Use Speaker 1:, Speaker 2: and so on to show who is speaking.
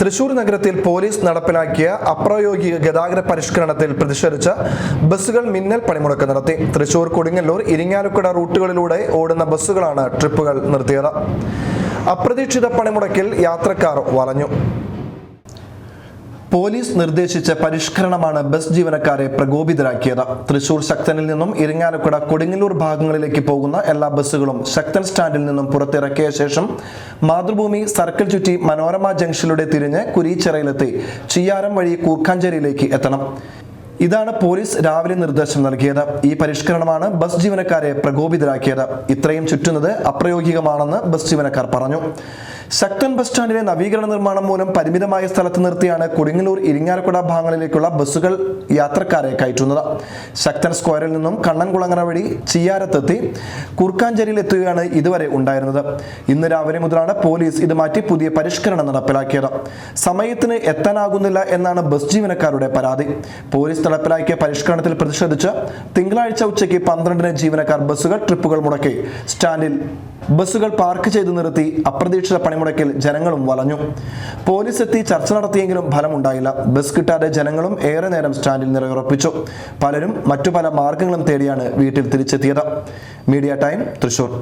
Speaker 1: തൃശൂർ നഗരത്തിൽ പോലീസ് നടപ്പിലാക്കിയ അപ്രായോഗിക ഗതാഗത പരിഷ്കരണത്തിൽ പ്രതിഷേധിച്ച് ബസ്സുകൾ മിന്നൽ പണിമുടക്ക് നടത്തി. തൃശൂർ കൊടുങ്ങല്ലൂർ ഇരിങ്ങാലക്കുട റൂട്ടുകളിലൂടെ ഓടുന്ന ബസ്സുകളാണ് ട്രിപ്പുകൾ നിർത്തിയത്. അപ്രതീക്ഷിത പണിമുടക്കിൽ യാത്രക്കാർ വലഞ്ഞു. പോലീസ് നിർദ്ദേശിച്ച പരിഷ്കരണമാണ് ബസ് ജീവനക്കാരെ പ്രകോപിതരാക്കിയത്. തൃശൂർ ശക്തനിൽ നിന്നും ഇരിങ്ങാലക്കുട കൊടുങ്ങല്ലൂർ ഭാഗങ്ങളിലേക്ക് പോകുന്ന എല്ലാ ബസ്സുകളും ശക്തൻ സ്റ്റാൻഡിൽ നിന്നും പുറത്തിറക്കിയ ശേഷം മാതൃഭൂമി സർക്കിൾ ചുറ്റി മനോരമ ജംഗ്ഷനിലൂടെ തിരിഞ്ഞ് കുരീച്ചിറയിലെത്തി ചിയ്യാരം വഴി കൂർക്കാഞ്ചേരിയിലേക്ക് എത്തണം. ഇതാണ് പോലീസ് രാവിലെ നിർദ്ദേശം നൽകിയത്. ഈ പരിഷ്കരണമാണ് ബസ് ജീവനക്കാരെ പ്രകോപിതരാക്കിയത്. ഇത്രയും ചുറ്റുന്നത് അപ്രയോഗികമാണെന്ന് ബസ് ജീവനക്കാർ പറഞ്ഞു. ശക്തൻ ബസ് സ്റ്റാൻഡിലെ നവീകരണ നിർമ്മാണം മൂലം പരിമിതമായ സ്ഥലത്ത് നിർത്തിയാണ് കൊടുങ്ങല്ലൂർ ഇരിങ്ങാലക്കുട ഭാഗങ്ങളിലേക്കുള്ള ബസ്സുകൾ യാത്രക്കാരെ കയറ്റുന്നത്. ശക്തൻ സ്ക്വയറിൽ നിന്നും കണ്ണൻകുളങ്ങര വഴി ചിയ്യാരത്തെത്തി കുർക്കാഞ്ചേരിയിൽ എത്തുകയാണ് ഇതുവരെ ഉണ്ടായിരുന്നത്. ഇന്ന് രാവിലെ മുതലാണ് പോലീസ് ഇത് മാറ്റി പുതിയ പരിഷ്കരണം നടപ്പിലാക്കിയത്. സമയത്തിന് എത്താനാകുന്നില്ല എന്നാണ് ബസ് ജീവനക്കാരുടെ പരാതി. പോലീസ് നടപ്പിലാക്കിയ പരിഷ്കരണത്തിൽ പ്രതിഷേധിച്ച് തിങ്കളാഴ്ച ഉച്ചയ്ക്ക് പന്ത്രണ്ടിന് ജീവനക്കാർ ബസ്സുകൾ ട്രിപ്പുകൾ മുടക്കി. സ്റ്റാൻഡിൽ ബസ്സുകൾ പാർക്ക് ചെയ്തു നിർത്തി അപ്രതീക്ഷിത പണിമുടക്കിൽ ജനങ്ങളും വലഞ്ഞു. പോലീസ് എത്തി ചർച്ച നടത്തിയെങ്കിലും ഫലമുണ്ടായില്ല. ബസ് കിട്ടാതെ ജനങ്ങളും ഏറെ നേരം സ്റ്റാൻഡിൽ നിറയുറപ്പിച്ചു. പലരും മറ്റു പല മാർഗങ്ങളും തേടിയാണ് വീട്ടിൽ തിരിച്ചെത്തിയത്. Media time Thrissur.